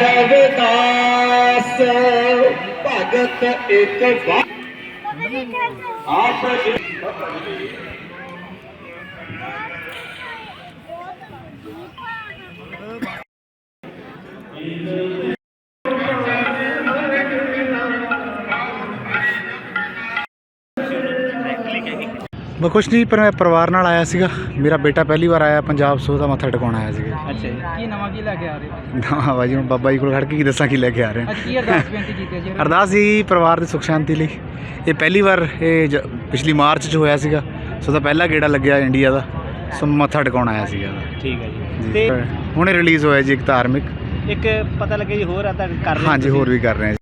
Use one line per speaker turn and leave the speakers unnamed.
ਰਵਿਦਾਸ ਭਗਤ ਇੱਕ ਵਾ ਆਪ
ਮੈਂ ਕੁਛ ਨਹੀਂ ਪਰ ਮੈਂ ਪਰਿਵਾਰ ਨਾਲ ਆਇਆ ਸੀਗਾ। ਮੇਰਾ ਬੇਟਾ ਪਹਿਲੀ ਵਾਰ ਆਇਆ ਪੰਜਾਬ ਸੋ ਦਾ ਮੱਥਾ ਟਿਕਾਉਣ ਆਇਆ ਸੀਗਾ।
ਅੱਛਾ ਜੀ। ਕੀ ਨਵਾਂ ਕੀ ਲੈ ਕੇ ਆ ਰਹੇ ਹੋ?
ਨਾ ਬਾਜੀ ਹੁਣ ਬਾਬਾ ਜੀ ਕੋਲ ਖੜ ਕੇ ਕੀ ਦੱਸਾਂ ਕੀ ਲੈ ਕੇ ਆ ਰਹੇ
ਅੱਜ ਕੀ ਅਰਦਾਸ ਬੇਨਤੀ ਕੀਤੀ ਹੈ ਜੀ?
ਅਰਦਾਸ ਜੀ ਪਰਿਵਾਰ ਦੀ ਸੁਖ ਸ਼ਾਂਤੀ ਲਈ। ਇਹ ਪਹਿਲੀ ਵਾਰ ਇਹ ਜ- ਪਿਛਲੀ ਮਾਰਚ 'ਚ ਹੋਇਆ ਸੀਗਾ। ਸੋ ਦਾ ਪਹਿਲਾ ਗੇੜਾ ਲੱਗਿਆ ਇੰਡੀਆ ਦਾ। ਸੋ ਮੱਥਾ ਟਿਕਾਉਣ ਆਇਆ ਸੀਗਾ
ਠੀਕ ਹੈ ਜੀ।
ਜੀ
ਤੇ
ਹੁਣੇ ਰਿਲੀਜ਼ ਹੋਇਆ ਜੀ ਇੱਕ ਧਾਰਮਿਕ।
ਇੱਕ ਪਤਾ ਲੱਗਿਆ ਜੀ ਹੋਰ ਆ ਤਾਂ ਕਰ ਰਹੇ
ਹਾਂਜੀ ਹੋਰ ਵੀ ਕਰ ਰਹੇ ਹਾਂ